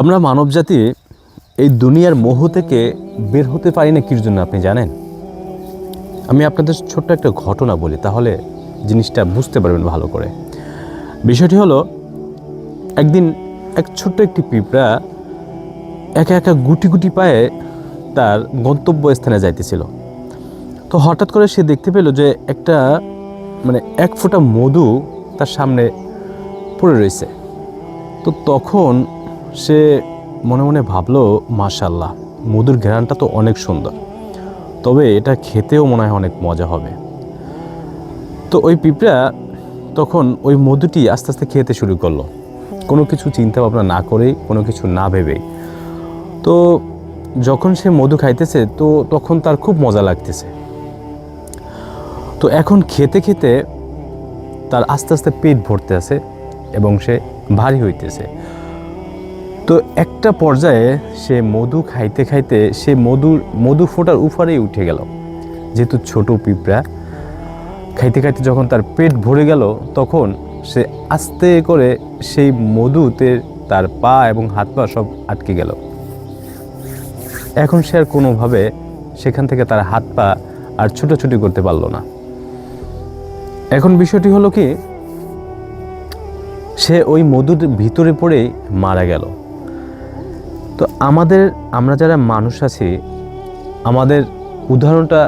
আমরা মানবজাতি এই দুনিয়ার মোহ থেকে বের হতে পারি না কির জন্য আপনি জানেন? আমি আপনাদের ছোট্ট একটা ঘটনা বলি, তাহলে জিনিসটা বুঝতে পারবেন ভালো করে। বিষয়টি হলো, একদিন এক ছোট্ট একটি পিঁপড়া একা একা গুটি গুটি পায়ে তার গন্তব্যস্থানে যাইতেছিল। তো হঠাৎ করে সে দেখতে পেল যে একটা মানে এক ফোঁটা মধু তার সামনে পড়ে রয়েছে। তো তখন সে মনে মনে ভাবলো মাশাল্লাহ মধুর ঘ্রাণটা তো অনেক সুন্দর। তবে এটা খেতেও মনে হয় অনেক মজা হবে। তো ওই পিঁপড়া তখন ওই মধুটি আস্তে আস্তে খেতে শুরু করল। কোনো কিছু চিন্তা ভাবনা না করেই, কোনো কিছু না ভেবেই। তো যখন সে মধু খাইতেছে, তো তখন তার খুব মজা লাগতেছে। তো এখন খেতে খেতে তার আস্তে আস্তে পেট ভরতে আছে এবং সে ভারী হইতেছে। তো একটা পর্যায়ে সে মধু খাইতে খাইতে সে মধুর, মধু ফোটার উফারেই উঠে গেল। যেহেতু ছোট পিঁপড়া, খাইতে খাইতে যখন তার পেট ভরে গেল, তখন সে আস্তে করে সেই মধুতে তার পা এবং হাত পা সব আটকে গেল। এখন সে আর কোনোভাবে সেখান থেকে তার হাত পা আর ছুটোছুটি করতে পারল না। এখন বিষয়টি হলো কি, সে ওই মধুর ভিতরে পড়েই মারা গেল। তো আমাদের, আমরা যারা মানুষ আছি, আমাদের উদাহরণটা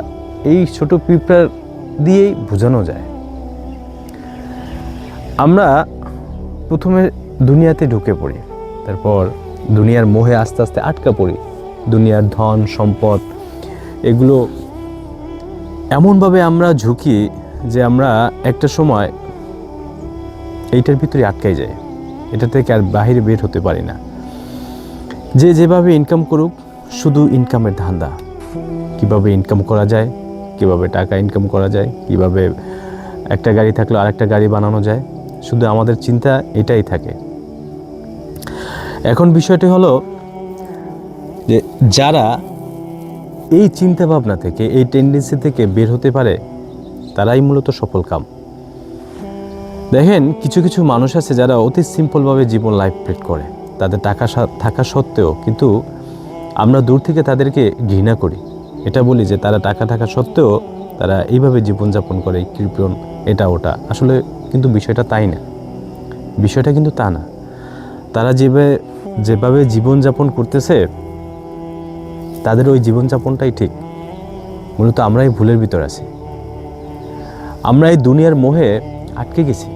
এই ছোট পিঁপড়ার দিয়েই বোঝানো যায়। আমরা প্রথমে দুনিয়াতে ঢুকে পড়ি, তারপর দুনিয়ার মোহে আস্তে আস্তে আটকা পড়ি। দুনিয়ার ধন, সম্পদ, এগুলো এমনভাবে আমরা ঝুঁকি যে আমরা একটা সময় এইটার ভিতরে আটকাই যায় এটা থেকে আর বাহিরে বের হতে পারি না। যে যেভাবে ইনকাম করুক, শুধু ইনকামের ধান্দা। কীভাবে ইনকাম করা যায়, কীভাবে টাকা ইনকাম করা যায়, কীভাবে একটা গাড়ি থাকলে আরেকটা গাড়ি বানানো যায়, শুধু আমাদের চিন্তা এটাই থাকে। এখন বিষয়টি হলো যে যারা এই চিন্তা ভাবনা থেকে, এই টেন্ডেন্সি থেকে বের হতে পারে, তারাই মূলত সফল কাম। দেখেন, কিছু কিছু মানুষ আছে যারা অতি সিম্পলভাবে জীবন লাইফ প্লেট করে। তাদের টাকা থাকা সত্ত্বেও, কিন্তু আমরা দূর থেকে তাদেরকে ঘৃণা করি। এটা বলি যে তারা টাকা থাকা সত্ত্বেও তারা এইভাবে জীবনযাপন করে, কৃপণ, এটা ওটা। আসলে কিন্তু বিষয়টা তাই না? বিষয়টা কিন্তু তা না। তারা যেভাবে যেভাবে জীবনযাপন করতেছে, তাদের ওই জীবনযাপনটাই ঠিক। মূলত আমরা এই ভুলের ভিতর আছি। আমরা এই দুনিয়ার মোহে আটকে গেছি।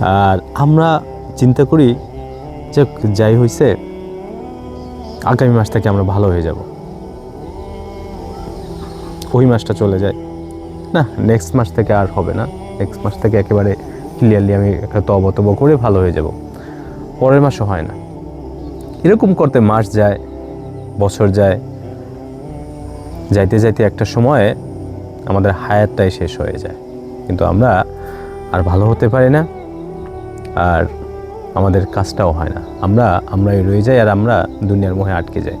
আর আমরা চিন্তা করি যে যাই হয়েছে আগামী মাস থেকে আমরা ভালো হয়ে যাব। ওই মাসটা চলে যায়। না নেক্সট মাস থেকে আর হবে না। নেক্সট মাস থেকে একেবারে ক্লিয়ারলি আমি একটা তব তব করে ভালো হয়ে যাব। পরের মাসও হয় না। এরকম করতে মাস যায়, বছর যায়। যাইতে যাইতে একটা সময়ে আমাদের হায়াতটাই শেষ হয়ে যায়। কিন্তু আমরা আর ভালো হতে পারি না। আর আমাদের কাজটাও হয় না। আমরা আমরাই রয়ে যাই আর আমরা দুনিয়ার মোহে আটকে যাই।